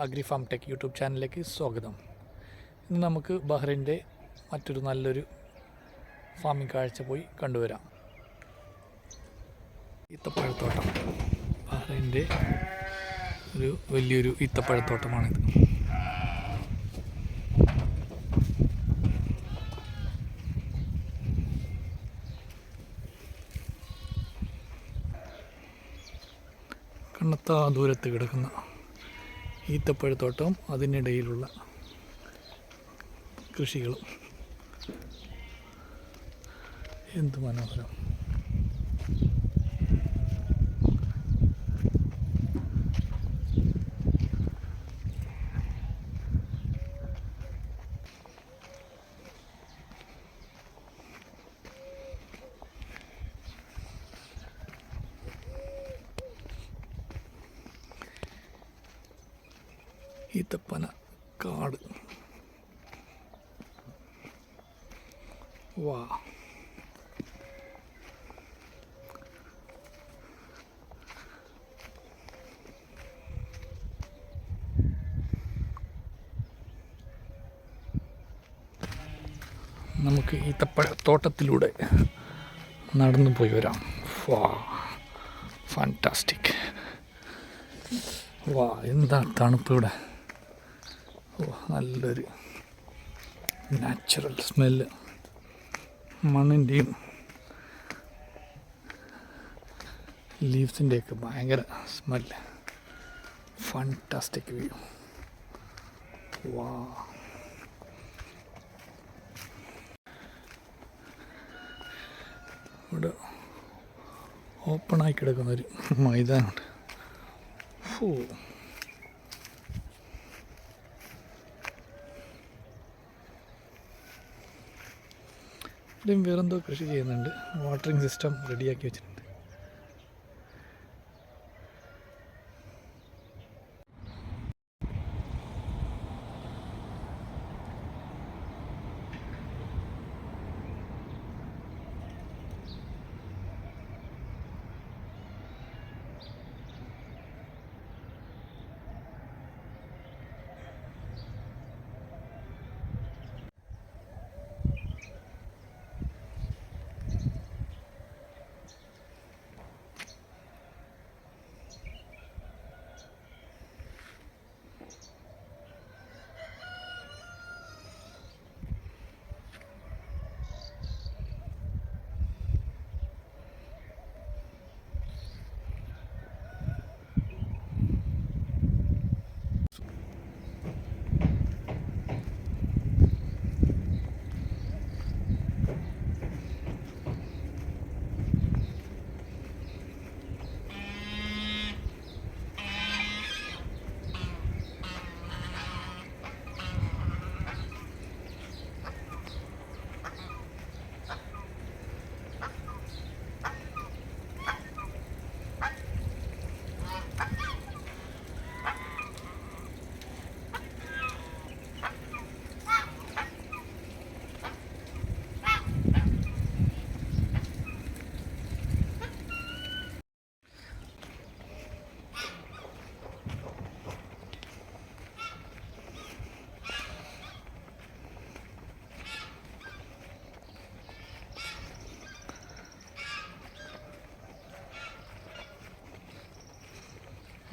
Agri farm tech YouTube ചാനലിലേക്ക് സ്വാഗതം. ഇന്ന് നമുക്ക് ബഹ്റിന്റെ മറ്റൊരു നല്ലൊരു ഫാമിംഗ് കാഴ്ച പോയി കണ്ടുവരാം. ഈത്തപ്പഴത്തോട്ടം. ബഹ്റിന്റെ ഒരു വലിയൊരു ഈത്തപ്പഴത്തോട്ടമാണിത്. കണ്ണത്താ ദൂരത്ത് കിടക്കുന്ന ഈത്തപ്പഴത്തോട്ടവും അതിനിടയിലുള്ള കൃഷികളും. എന്ത് മനോഹരം. ഈത്തപ്പന കാട്. വാ. നമുക്ക് ഈത്തപ്പഴ തോട്ടത്തിലൂടെ നടന്നു പോയി വരാം. വാ. ഫാന്റാസ്റ്റിക് വാ എന്താ തണുപ്പ് ഇവിടെ? നല്ലൊരു നാച്ചുറൽ സ്മെല്ല് മണ്ണിന്റെയും ലീവ്സിന്റെയൊക്കെ ഭയങ്കര സ്മെല്ല് ഫണ്ടാസ്റ്റിക് വ്യൂ വാ ഇവിടെ ഓപ്പണായി കിടക്കുന്നൊരു മൈതാനമുണ്ട് ഫൂ. ഇവിടെയും വേറെന്തോ കൃഷി ചെയ്യുന്നുണ്ട്. വാട്ടറിങ് സിസ്റ്റം റെഡിയാക്കി വെച്ചിട്ടുണ്ട്.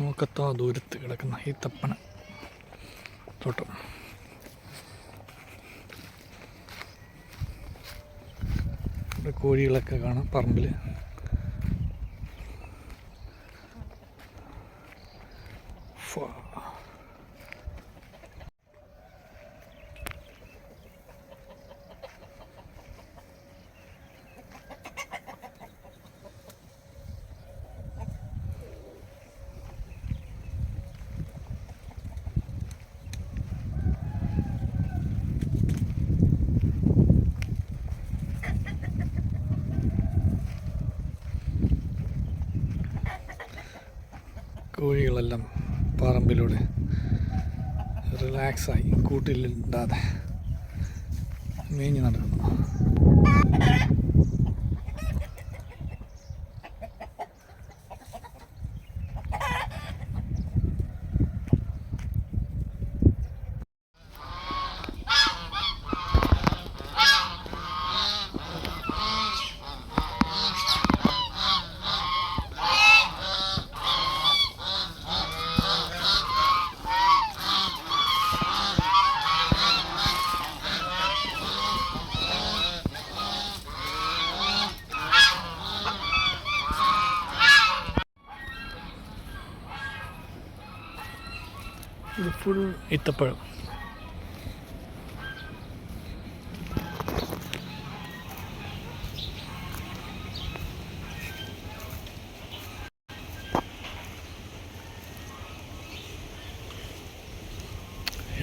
നോക്കത്തോ ദൂരത്ത് കിടക്കുന്ന ഈ തപ്പന തോട്ടം. ഇവിടെ കോഴികളൊക്കെ കാണാം പറമ്പിൽ ഫാ. കോഴികളെല്ലാം പറമ്പിലൂടെ റിലാക്സായി കൂട്ടിലിടാതെ മേഞ്ഞ് നടക്കുന്നു. ഫുൾ ഇത്തപ്പഴം.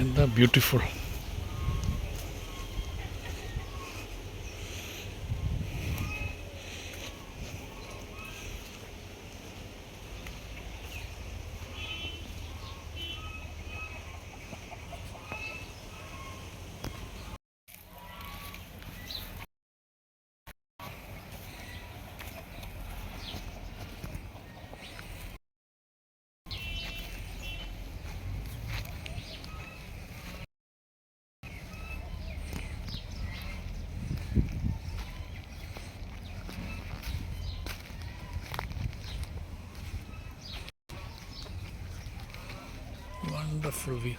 എന്താ ബ്യൂട്ടിഫുൾ വണ്ടർഫുൾ view.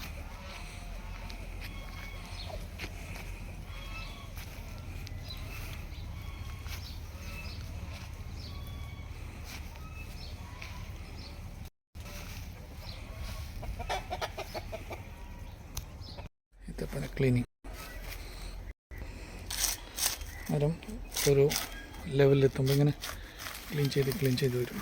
ഇതപ്പന ക്ലീനിങ് മരം ഒരു ലെവലിലെത്തുമ്പോൾ ഇങ്ങനെ ക്ലീൻ ചെയ്ത് ക്ലീൻ ചെയ്ത് വരും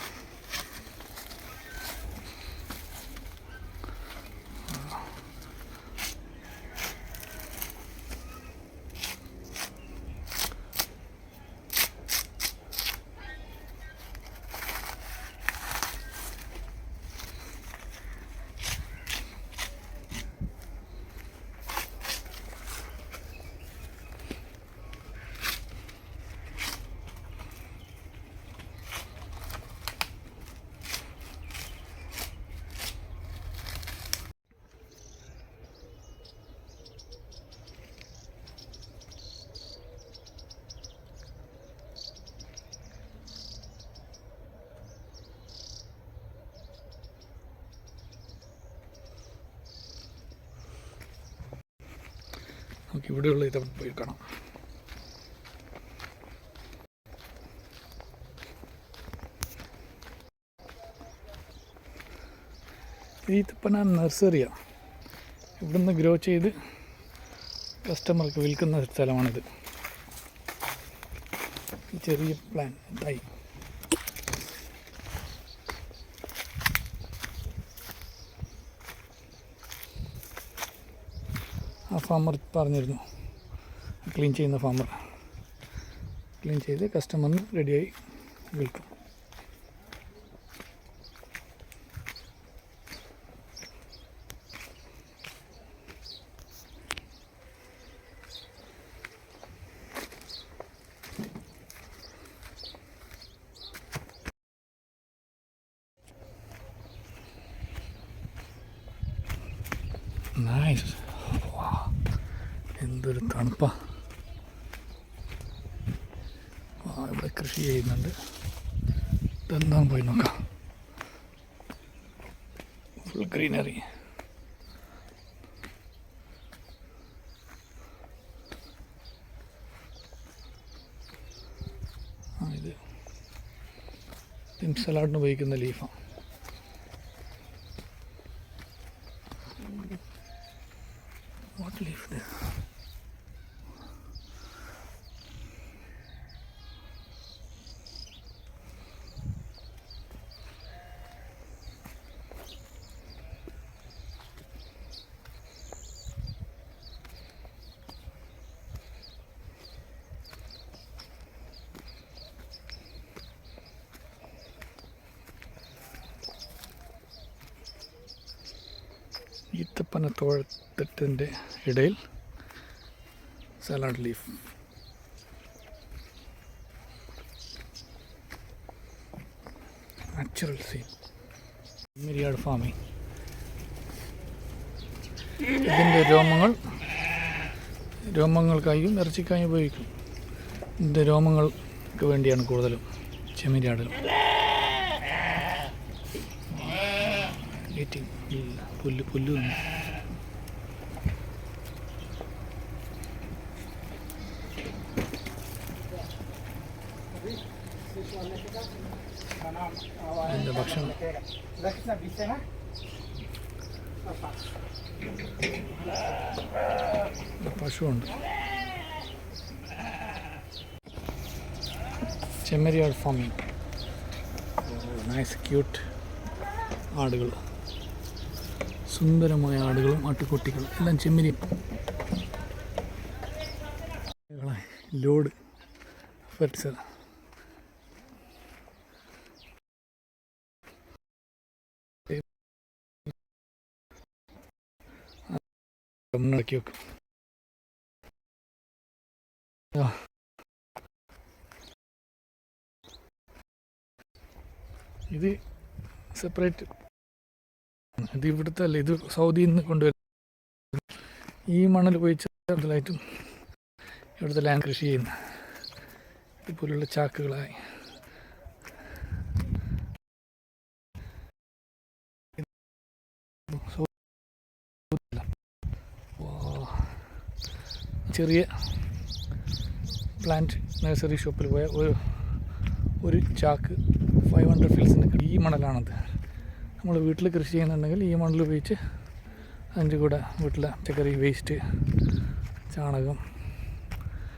നമുക്ക് ഇവിടെയുള്ള ഇത് പോയി കാണാം. ഈ ഈത്തപ്പന നഴ്സറിയാണ് ഇവിടുന്ന് ഗ്രോ ചെയ്ത് കസ്റ്റമർക്ക് വിൽക്കുന്ന സ്ഥലമാണിത്. ചെറിയ പ്ലാൻ തൈ ഫാമർ പറഞ്ഞിരുന്നു. ക്ലീൻ ചെയ്യുന്ന ഫാമർ ക്ലീൻ ചെയ്ത് കസ്റ്റമറിന് റെഡിയായി വിൽക്കും. നൈസ് എന്തൊരു തണുപ്പാ. ഇവിടെ കൃഷി ചെയ്യുന്നുണ്ട്. ഇതെന്താണ് പോയി നോക്കാം. ഫുൾ ഗ്രീനറി ഇത്. തിംസലാട്ടിന് ഉപയോഗിക്കുന്ന ലീഫാണ് ഈത്തപ്പന തോഴത്തിന്റെ ഇടയിൽ salad leaf. Natural scene. മിരിയാട് farming ഇതിന്റെ രോമങ്ങൾ രോമങ്ങൾക്കായും ഇറച്ചിക്കായും ഉപയോഗിക്കും. ഇതിന്റെ രോമങ്ങൾക്ക് വേണ്ടിയാണ് കൂടുതലും ചെമ്മരിയാടലും ഈറ്റിംഗ് പുല്ല് പുല്ല് വന്നു. അതിന്റെ ഭക്ഷണം? പശുവുണ്ട്. ചെമ്മരിയാട് ഫാമിംഗ് നൈസ് ക്യൂട്ട് ആടുകൾ. സുന്ദരമായ ആടുകളും ആട്ടുകുട്ടികളും. എല്ലാം ചെമ്മിനിയും ലോഡ് ഫെർട്ടിസർ. ഇത് സെപ്പറേറ്റ് ഇത് ഇവിടുത്തെ അല്ല? ഇത് സൗദിയിൽ നിന്ന് കൊണ്ടുവരുന്ന ഈ മണൽ ഉപയോഗിച്ച് കൂടുതലായിട്ടും ഇവിടുത്തെ ലാൻഡ് കൃഷി ചെയ്യുന്ന ഇതുപോലുള്ള ചാക്കുകളായി. ചെറിയ പ്ലാന്റ് നഴ്സറി ഷോപ്പിൽ പോയ ഒരു ഒരു ചാക്ക് ഫൈവ് ഹൺഡ്രഡ് ഫിൽസിന്റെ ഈ മണലാണത്. നമ്മൾ വീട്ടിൽ കൃഷി ചെയ്യുന്നുണ്ടെങ്കിൽ ഈ മണൽ ഉപയോഗിച്ച് അതിന്റെ കൂടെ വീട്ടിലെ പച്ചക്കറി വേസ്റ്റ് ചാണകം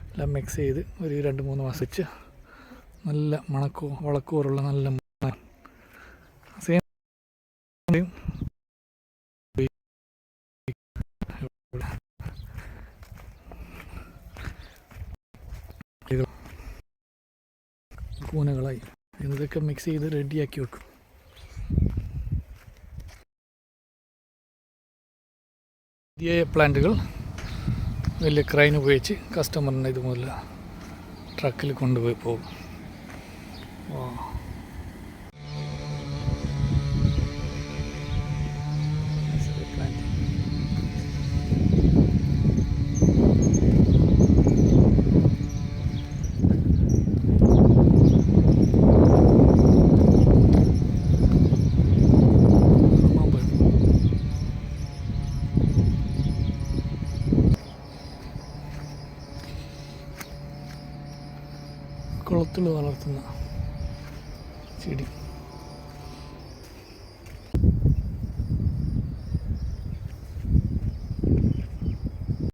എല്ലാം മിക്സ് ചെയ്ത് ഒരു രണ്ട് മൂന്ന് മാസം നല്ല മണക്കോ വളക്കൂറുള്ള നല്ല സെയിം കൂനകളായി ഇതൊക്കെ മിക്സ് ചെയ്ത് റെഡിയാക്കി വെക്കും. പുതിയ പ്ലാന്റുകൾ വലിയ ക്രൈൻ ഉപയോഗിച്ച് കസ്റ്റമറിനെ ഇതുപോലെ ട്രക്കിൽ കൊണ്ടുപോയി പോകും.